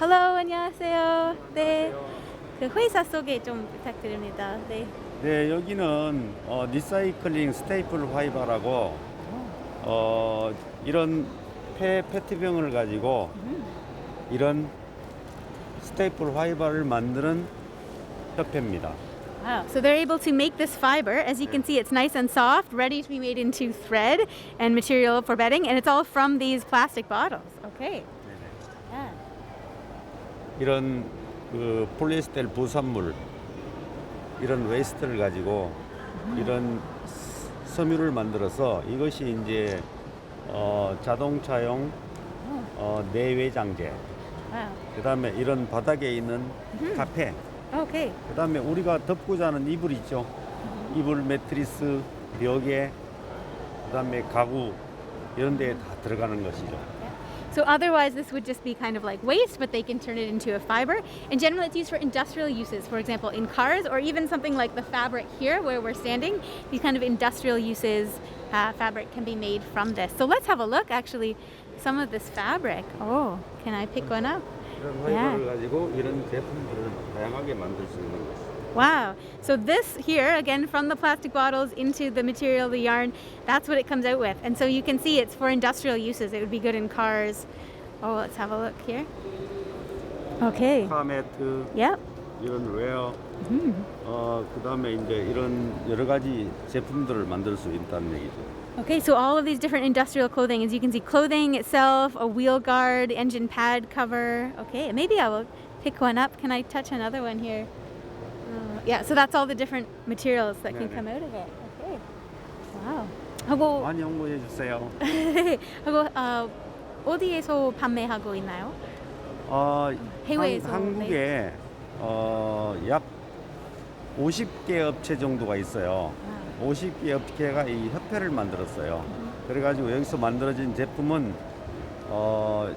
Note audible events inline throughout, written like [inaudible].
Hello, 안녕하세요. 네. 그 회사 소개 좀 부탁드립니다. 네. 네, 여기는 어, 리사이클링 스테이플 화이바라고 어, 이런 폐 페트병을 가지고 이런 스테이플 화이바를 만드는 협회입니다. Wow. So they're able to make this fiber. As you can see, it's nice and soft, ready to be made into thread and material for bedding, and it's all from these plastic bottles. Okay. 이런 그 폴리에스테르 부산물 이런 웨이스트를 가지고 이런 스- 섬유를 만들어서 이것이 이제 어, 자동차용 어, 내외장재 Wow. 그다음에 이런 바닥에 있는 카페. Okay. 그다음에 우리가 덮고 자는 이불 있죠. 이불 매트리스 벽에 그다음에 가구 이런 데에 다 들어가는 것이죠 So otherwise, this would just be kind of like waste, but they can turn it into a fiber. And generally, it's used for industrial uses. For example, in cars, or even something like the fabric here, where we're standing. These kind of industrial uses, uh, fabric can be made from this. So let's have a look. Actually, some of this fabric. Oh, can I pick one up? 이런 화이바를 가지고 이런 제품들을 다양하게 만들 수 있는 것이죠 Wow. So this here, again, from the plastic bottles into the material, the yarn, that's what it comes out with. And so you can see it's for industrial uses. It would be good in cars. Oh, let's have a look here. Okay. 카매트 Yep. 이런 웨어 어 그다음에 이제 이런 여러 가지 제품들을 만들 수 있다는 얘기죠. Okay, so all of these different industrial clothing, as you can see, clothing itself, a wheel guard, engine pad cover. Okay, maybe I will pick one up. Can I touch another one here? Yeah, so that's all the different materials that can 네네. come out of it. Okay. Wow. 하고 많이 홍보해 주세요. [laughs] 하고 어, 어디에서 판매하고 있나요? 어, 해외에서, 한, 한국에 어, 약 50개 업체 정도가 있어요. 50개 업체가 이 협회를 만들었어요. 그래가지고 여기서 만들어진 제품은 어,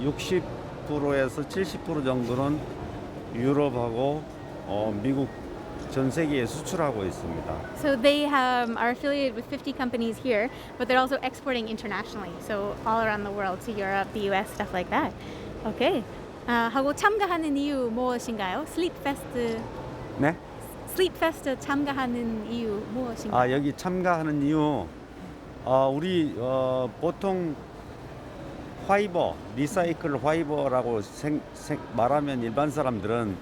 60%에서 70% 정도는 유럽하고 어, 미국 전 세계에 수출하고 있습니다. So they have, are affiliated with 50 companies here, but they're also exporting internationally, so all around the world to Europe, the US, stuff like that. Okay. 아, 하고 참가하는 이유 무엇인가요? 슬립 페스트, 네? 슬립 페스트 참가하는 이유 무엇인가요? 아 여기 참가하는 이유 어, 우리 어, 보통 화이버 리사이클 화이버라고 생, 생- 말하면 일반 사람들은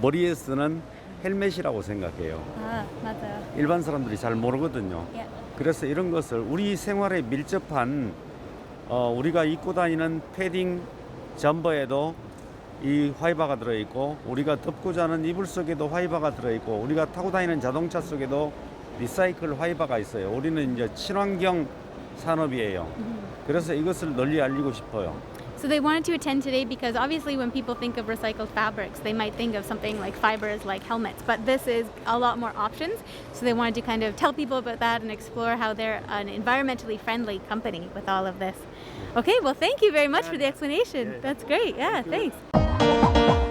머리에 쓰는 헬멧이라고 생각해요. 아, 맞아요. 일반 사람들이 잘 모르거든요. 예. 그래서 이런 것을 우리 생활에 밀접한 어, 우리가 입고 다니는 패딩 점퍼에도 이 화이바가 들어있고 우리가 덮고 자는 이불 속에도 화이바가 들어있고 우리가 타고 다니는 자동차 속에도 리사이클 화이바가 있어요. 우리는 이제 친환경 산업이에요. 그래서 이것을 널리 알리고 싶어요. So they wanted to attend today because obviously when people think of recycled fabrics, they might think of something like fibers like helmets, but this is a lot more options. So they wanted to kind of tell people about that and explore how they're an environmentally friendly company with all of this. Okay, well, thank you very much for the explanation. That's great. Yeah, thanks.